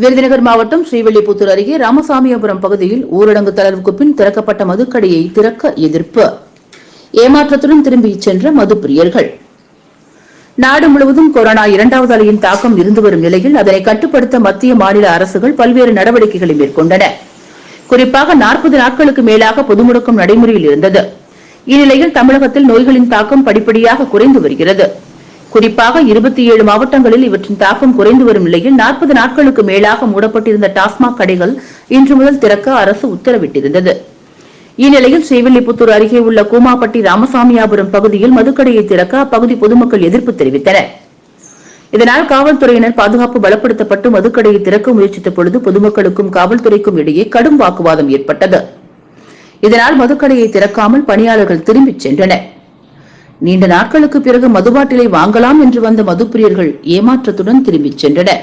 விருதுநகர் மாவட்டம் ஸ்ரீவில்லிபுத்தூர் அருகே ராமசாமியபுரம் பகுதியில் ஊரடங்கு தளர்வுக்கு பின் திறக்கப்பட்ட மதுக்கடையை திறக்க எதிர்ப்பு. ஏமாற்றத்துடன் திரும்பிச் சென்ற மது பிரியர்கள் நாடு முழுவதும் கொரோனா இரண்டாவது அலையின் தாக்கம் இருந்து வரும் நிலையில் அதனை கட்டுப்படுத்த மத்திய மாநில அரசுகள் பல்வேறு நடவடிக்கைகளை மேற்கொண்டன. குறிப்பாக நாற்பது நாட்களுக்கு மேலாக பொது முடக்கம் நடைமுறையில் இருந்தது. இந்நிலையில் தமிழகத்தில் நோய்களின் தாக்கம் படிப்படியாக குறைந்து வருகிறது. குறிப்பாக இருபத்தி ஏழு மாவட்டங்களில் இவற்றின் தாக்கம் குறைந்து வரும் நிலையில் நாற்பது நாட்களுக்கு மேலாக மூடப்பட்டிருந்த டாஸ்மாக் கடைகள் இன்று முதல் திறக்க அரசு உத்தரவிட்டிருந்தது. இந்நிலையில் ஸ்ரீவில்லிபுத்தூர் அருகே உள்ள கூமாப்பட்டி ராமசாமியாபுரம் பகுதியில் மதுக்கடையை திறக்க அப்பகுதி பொதுமக்கள் எதிர்ப்பு தெரிவித்தனர். இதனால் காவல்துறையினர் பாதுகாப்பு பலப்படுத்தப்பட்டு மதுக்கடையை திறக்க முயற்சித்த பொழுது பொதுமக்களுக்கும் காவல்துறைக்கும் இடையே கடும் வாக்குவாதம் ஏற்பட்டது. இதனால் மதுக்கடையை திறக்காமல் பணியாளர்கள் திரும்பிச் சென்றனர். நீண்ட நாட்களுக்கு பிறகு மதுபாட்டிலை வாங்கலாம் என்று வந்த மதுப்பிரியர்கள் ஏமாற்றத்துடன் திரும்பிச் சென்றனர்.